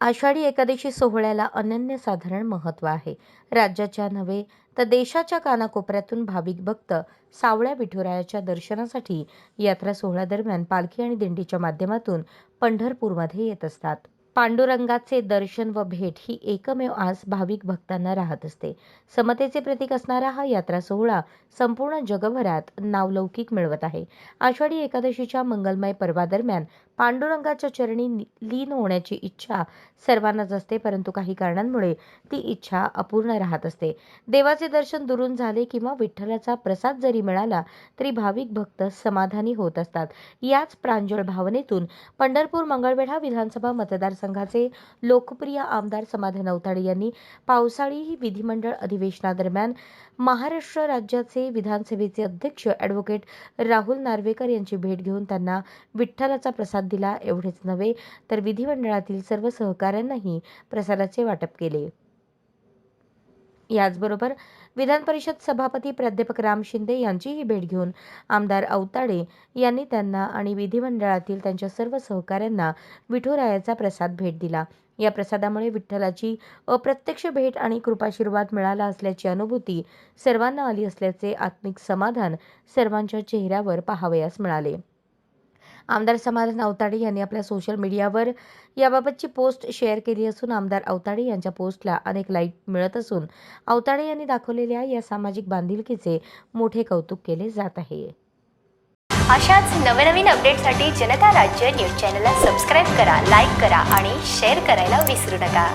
आषाढी एकादशी सोहळ्याला अनन्यसाधारण महत्त्व आहे. राज्याच्या नव्हे तर देशाच्या कानाकोपऱ्यातून भाविक भक्त सावळ्या विठुरायाच्या दर्शनासाठी यात्रा सोहळ्यादरम्यान पालखी आणि दिंडीच्या माध्यमातून पंढरपूरमध्ये येत असतात. पांडुरंगाचे दर्शन व भेट ही एकमेव आस भाविक भक्तांना राहत असते. समतेचे प्रतीक असणारा हा यात्रा सोहळा संपूर्ण जगभरात नावलौकिक मिळवत आहे. आषाढी एकादशीच्या मंगलमय पर्वादरम्यान पांडुरंगाच्या चरणी लीन होण्याची इच्छा सर्वांनाच असते परंतु काही कारणांमुळे ती इच्छा अपूर्ण राहत असते. देवाचे दर्शन दुरून झाले किंवा विठ्ठलाचा प्रसाद जरी मिळाला तरी भाविक भक्त समाधानी होत असतात. याच प्रांजळ भावनेतून पंढरपूर मंगळवेढा विधानसभा मतदारसंघाचे लोकप्रिय आमदार समाधान अवताडे यांनी पावसाळी विधिमंडळ अधिवेशनादरम्यान महाराष्ट्र राज्याचे विधानसभेचे अध्यक्ष ॲडव्होकेट राहुल नार्वेकर यांची भेट घेऊन त्यांना विठ्ठलाचा प्रसाद दिला एवढेच नव्हे तर विधिमंडळातील सर्व सहकाऱ्यांनाही प्रसादाचे वाटप केले. याचबरोबर विधान परिषद सभापती प्राध्यापक राम शिंदे यांचीही भेट घेऊन आमदार अवताडे यांनी त्यांना आणि विधिमंडळातील त्यांच्या सर्व सहकाऱ्यांना विठुरायाचा प्रसाद भेट दिला. या प्रसादामुळे विठ्ठलाची अप्रत्यक्ष भेट आणि कृपाशीर्वाद मिळाला असल्याची अनुभूती सर्वांना आली असल्याचे आत्मिक समाधान सर्वांच्या चेहऱ्यावर पाहावयास मिळाले. आमदार समाधान अवताडे यांनी आपल्या सोशल मीडियावर याबाबतची पोस्ट शेअर केली असून आमदार अवताडे यांच्या पोस्टला अनेक लाईक मिळत असून अवताडे यांनी दाखवलेल्या या सामाजिक बांधिलकीचे मोठे कौतुक केले जात आहे. अशाच नवनवीन अपडेटसाठी जनता राज्य न्यूज चॅनलला सबस्क्राईब करा लाईक करा आणि शेअर करायला विसरू नका.